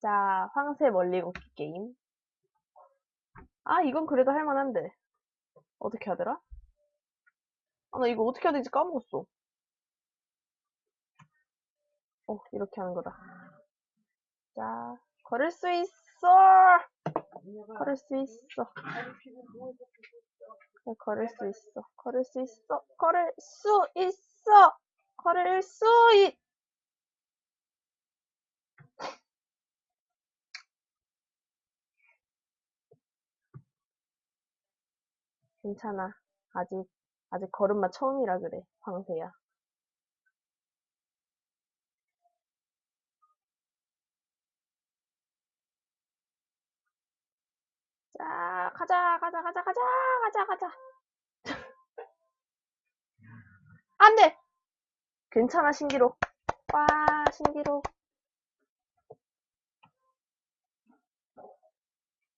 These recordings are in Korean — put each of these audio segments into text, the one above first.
자, 황새 멀리 걷기 게임. 아, 이건 그래도 할만한데. 어떻게 하더라? 아, 나 이거 어떻게 해야 되지 까먹었어. 어, 이렇게 하는 거다. 자, 걸을 수 있어! 걸을 수 있어. 네, 걸을 수 있어. 걸을 수 있어. 걸을 수 있어. 걸을 수 있. 괜찮아. 아직 아직 걸음마 처음이라 그래. 황새야. 자, 가자, 가자, 가자, 가자, 가자, 가자. 안 돼! 괜찮아, 신기록. 와, 신기록.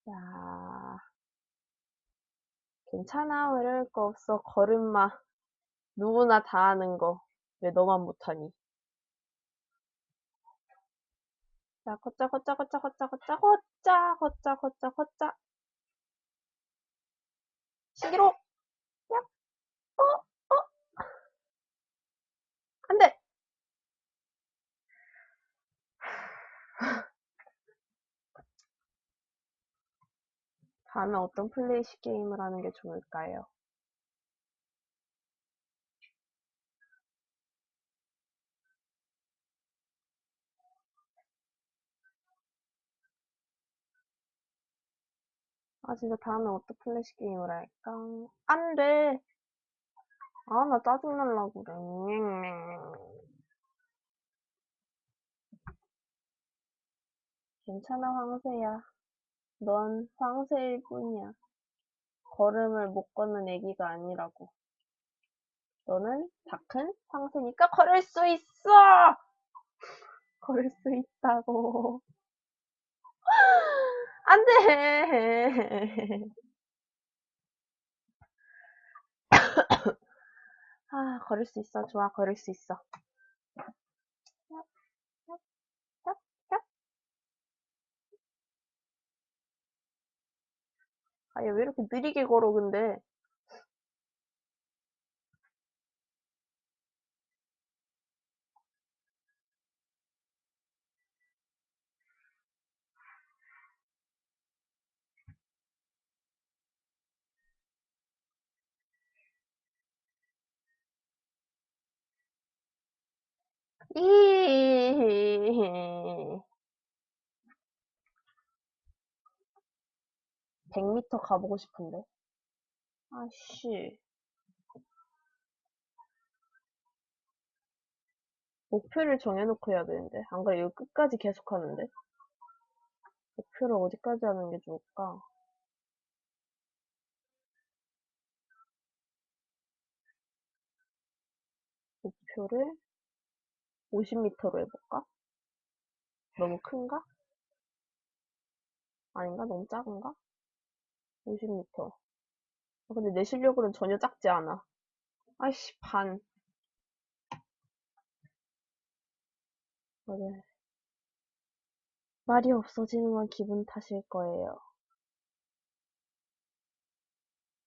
자, 괜찮아, 어려울 거 없어. 걸음마. 누구나 다 하는 거. 왜 너만 못하니? 자, 걷자, 걷자, 걷자, 걷자, 걷자, 걷자, 걷자, 걷자, 걷자. 신기록! 야! 어, 어! 안 돼! 다음에 어떤 플레이시 게임을 하는 게 좋을까요? 아, 진짜 다음에 어떤 플래시 게임을 할까? 안 돼! 아, 나 짜증날라고 그래. 괜찮아, 황새야. 넌 황새일 뿐이야. 걸음을 못 걷는 애기가 아니라고. 너는 다 큰 황새니까 걸을 수 있어! 걸을 수 있다고. 안 돼! 아, 걸을 수 있어. 좋아, 걸을 수 있어. 왜 이렇게 느리게 걸어, 근데. 이 100m 가보고 싶은데. 아씨. 목표를 정해놓고 해야 되는데. 안 그래, 이거 끝까지 계속 하는데. 목표를 어디까지 하는 게 좋을까? 목표를 50m로 해볼까? 너무 큰가? 아닌가? 너무 작은가? 50m. 아, 근데 내 실력으로는 전혀 작지 않아. 아이씨, 반. 그래. 말이 없어지는 건 기분 탓일 거예요.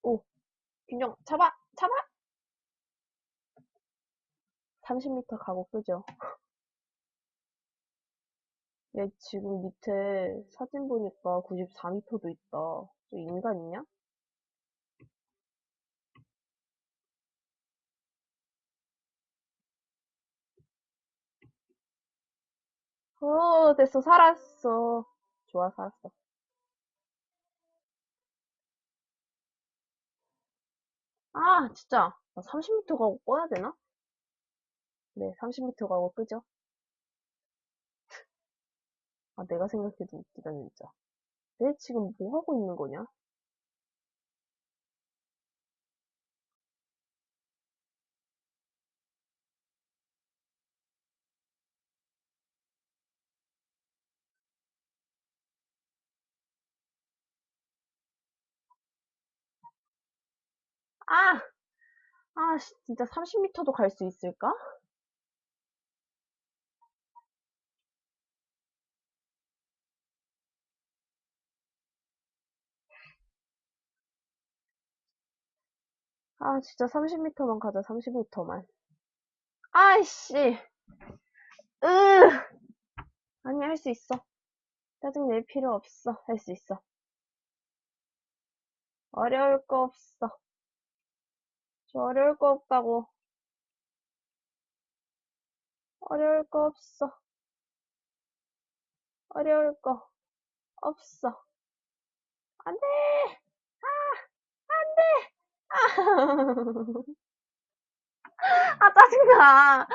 오, 균형, 잡아! 잡아! 30m 가고 끄죠. 얘 지금 밑에 사진 보니까 94m도 있다. 저 인간이냐? 어, 됐어. 살았어. 좋아, 살았어. 아, 진짜. 나 30m 가고 꺼야 되나? 네, 30m 가고 끄죠. 아, 내가 생각해도 웃기다, 진짜. 내 지금 뭐 하고 있는 거냐? 아! 아, 씨, 진짜 30m도 갈 수 있을까? 아, 진짜 30m만 가자, 30m만. 아이씨! 으! 아니, 할 수 있어. 짜증낼 필요 없어. 할 수 있어. 어려울 거 없어. 저 어려울 거 없다고. 어려울 거 없어. 어려울 거 없어. 안 돼! 아! 안 돼! 아! 아, 짜증나!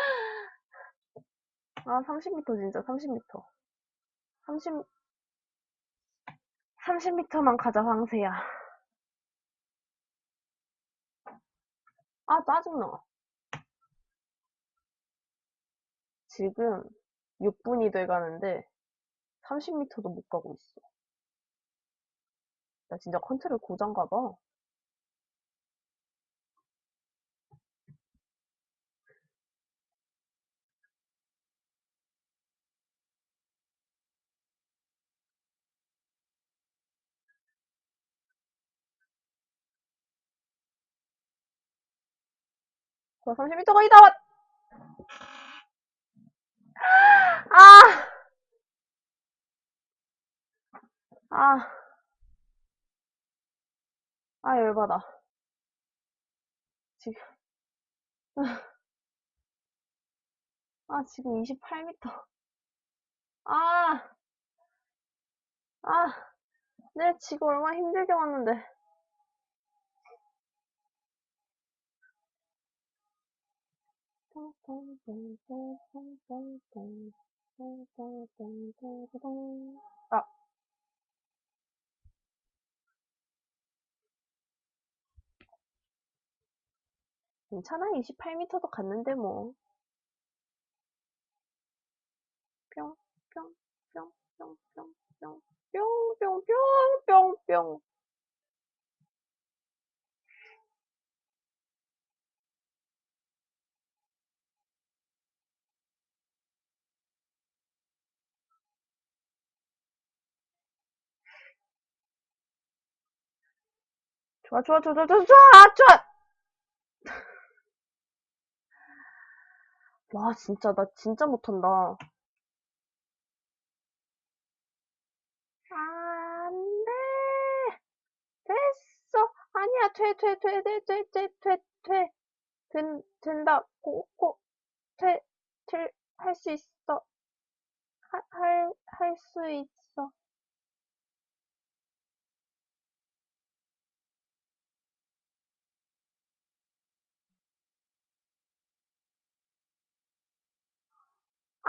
아, 30m 진짜, 30m. 30, 30m만 가자, 황새야. 아, 짜증나. 지금 6분이 돼 가는데 30m도 못 가고 있어. 나 진짜 컨트롤 고장가 봐. 저 30m가 있다, 왔! 아! 아. 아, 열받아. 지금. 아, 지금 28m. 아! 아! 내 지금 얼마나 힘들게 왔는데. 아. 괜찮아. 28m도 갔는데 뭐. 뿅, 뿅, 뿅, 뿅, 뿅, 뿅, 뿅, 뿅, 뿅, 뿅, 뿅. 좋아, 좋아, 좋아, 좋아, 좋아, 좋아! 와, 진짜, 나 진짜 못한다. 안 돼! 됐어! 아니야, 퇴, 퇴, 퇴, 퇴, 퇴, 퇴, 퇴, 퇴. 된, 된다. 고, 고, 퇴, 퇴, 할수 있어. 할, 할, 할 수 있어.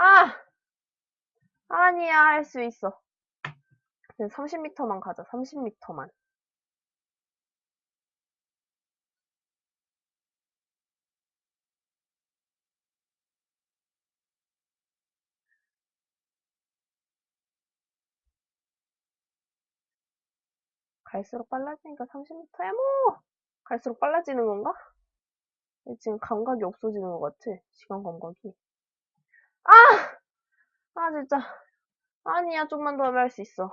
아! 아니야, 할 수 있어. 그냥 30m만 가자, 30m만. 갈수록 빨라지니까 30m야, 뭐! 갈수록 빨라지는 건가? 지금 감각이 없어지는 것 같아. 시간 감각이. 아! 아, 진짜. 아니야, 좀만 더 하면 할 수 있어.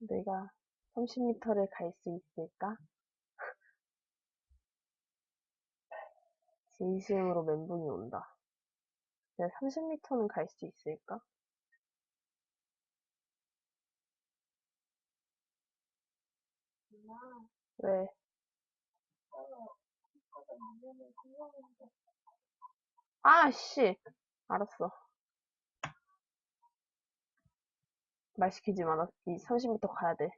내가 30m를 갈 수 있을까? 진심으로 멘붕이 온다. 내가 30m는 갈 수 있을까? 왜? 아, 씨. 알았어. 말 시키지 마. 나이 30m 가야 돼.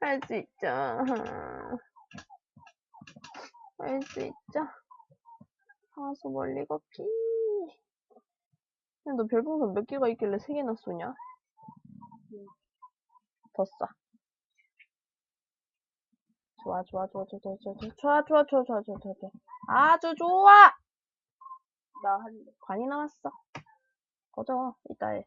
할 수 있죠. 할 수 있죠. 사수 멀리 걷기. 근데 너 별풍선 몇 개가 있길래 세 개나 쏘냐? 더 쏴. 좋아, 좋아, 좋아, 좋아, 좋아, 좋아, 좋아, 좋아, 좋아, 좋아, 좋아, 좋아, 좋아. 아주 좋아! 나 한, 관이 나왔어. 꺼져, 이따 해.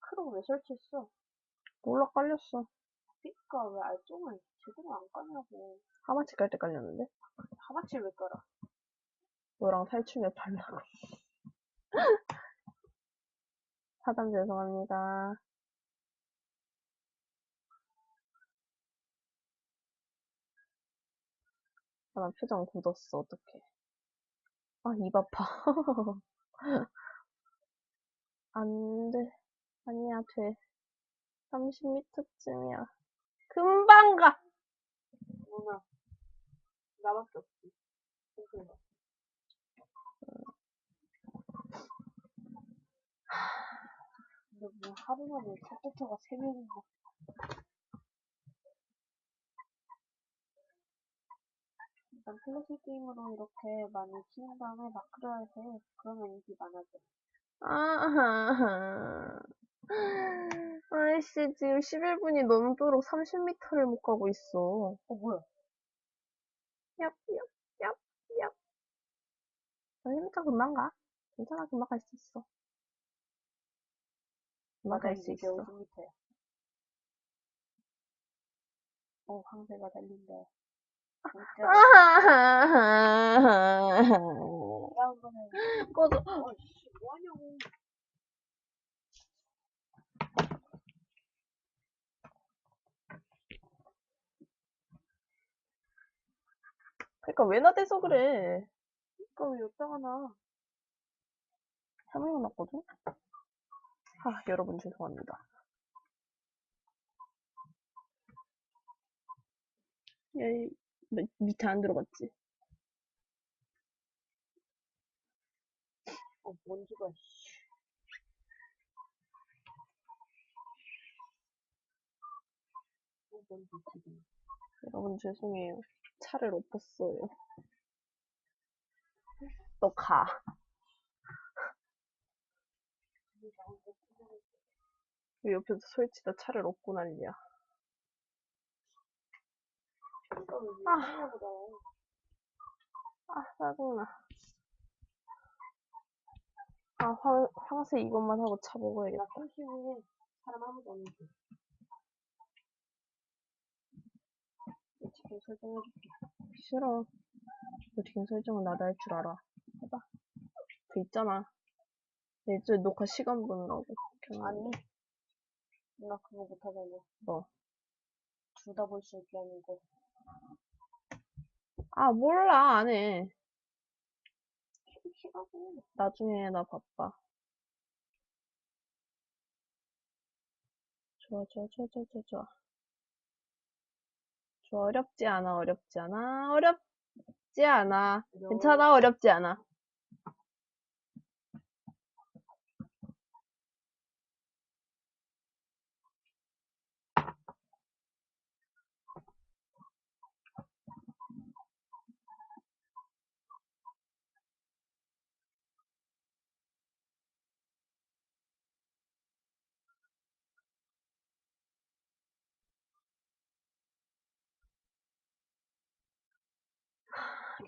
크로 왜 설치했어? 몰라, 깔렸어. 그니까 왜 알종을 제대로 안 까냐고. 하마치 깔 때 깔렸는데? 하마치를 왜 깔아? 너랑 살충에 팔라고. 사담 죄송합니다. 아, 나 표정 굳었어, 어떡해. 아, 입 아파. 안 돼. 아니야, 돼. 30m쯤이야. 금방 가! 누나, 나밖에 없지. 그래서 근데 뭐 하루 만에 컴퓨터가 세 명인가. 일단 클래식 게임으로 이렇게 많이 키운 다음에 마크를 해. 그러면 인기 많아져. 아하. 아이씨, 지금 11분이 넘도록 30m를 못 가고 있어. 어, 뭐야? 얍, 얍, 얍, 얍. 30m 금방 가. 괜찮아, 금방 갈 수 있어. 금방 갈 수 있어. 50m야. 어, 황새가 달린다. 뭐하냐고. 그러니까 왜 나대서 그래. 그니까 왜 여기다가 나. 3명 났거든? 아, 여러분 죄송합니다. 얘, 밑- 밑에 안 들어갔지? 어, 먼지가, 씨. 어, 먼지 지금. 여러분 죄송해요. 차를 엎었어요. 너 가. 왜 옆에서 설치다 차를 엎고 난리야. 아. 아, 짜증나. 아, 황, 황새 이것만 하고 차 먹어야겠다. 나 30분에 사람 아무도 없는데. 치킨 설정해줄게. 싫어. 어떻게 설정은 나도 할 줄 알아. 해봐. 그 있잖아. 예전에 녹화 시간 보느라고. 아니. 나 그거 못하잖아. 뭐. 둘 다 볼 수 있게 하는 거. 아, 몰라. 안 해. 나중에 나 바빠. 좋아, 좋아, 좋아, 좋아, 좋아, 좋아. 좋아, 어렵지 않아, 어렵지 않아, 어렵지 않아. 괜찮아, 어렵지 않아.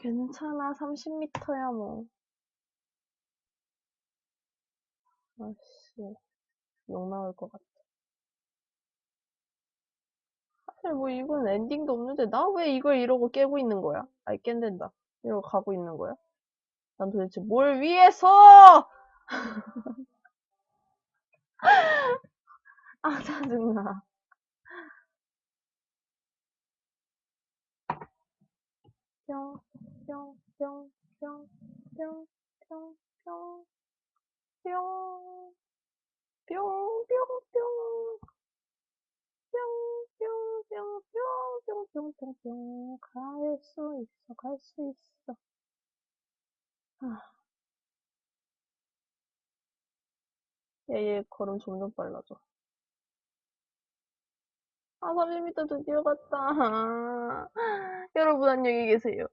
괜찮아, 30m야, 뭐. 아씨, 욕 나올 것 같아. 사실 뭐 이건 엔딩도 없는데, 나 왜 이걸 이러고 깨고 있는 거야? 아이, 깬댄다. 이러고 가고 있는 거야? 난 도대체 뭘 위해서! 아, 짜증나. 뿅, 뿅, 뿅, 뿅, 뿅, 뿅, 뿅, 뿅, 뿅, 뿅, 뿅, 뿅, 뿅, 뿅, 뿅, 뿅, 뿅, 뿅, 갈 수 있어, 갈 수 있어. 아. 얘, 얘 걸음 점점 빨라져. 아, 30m 드디어 갔다. 여러분 안녕히 계세요.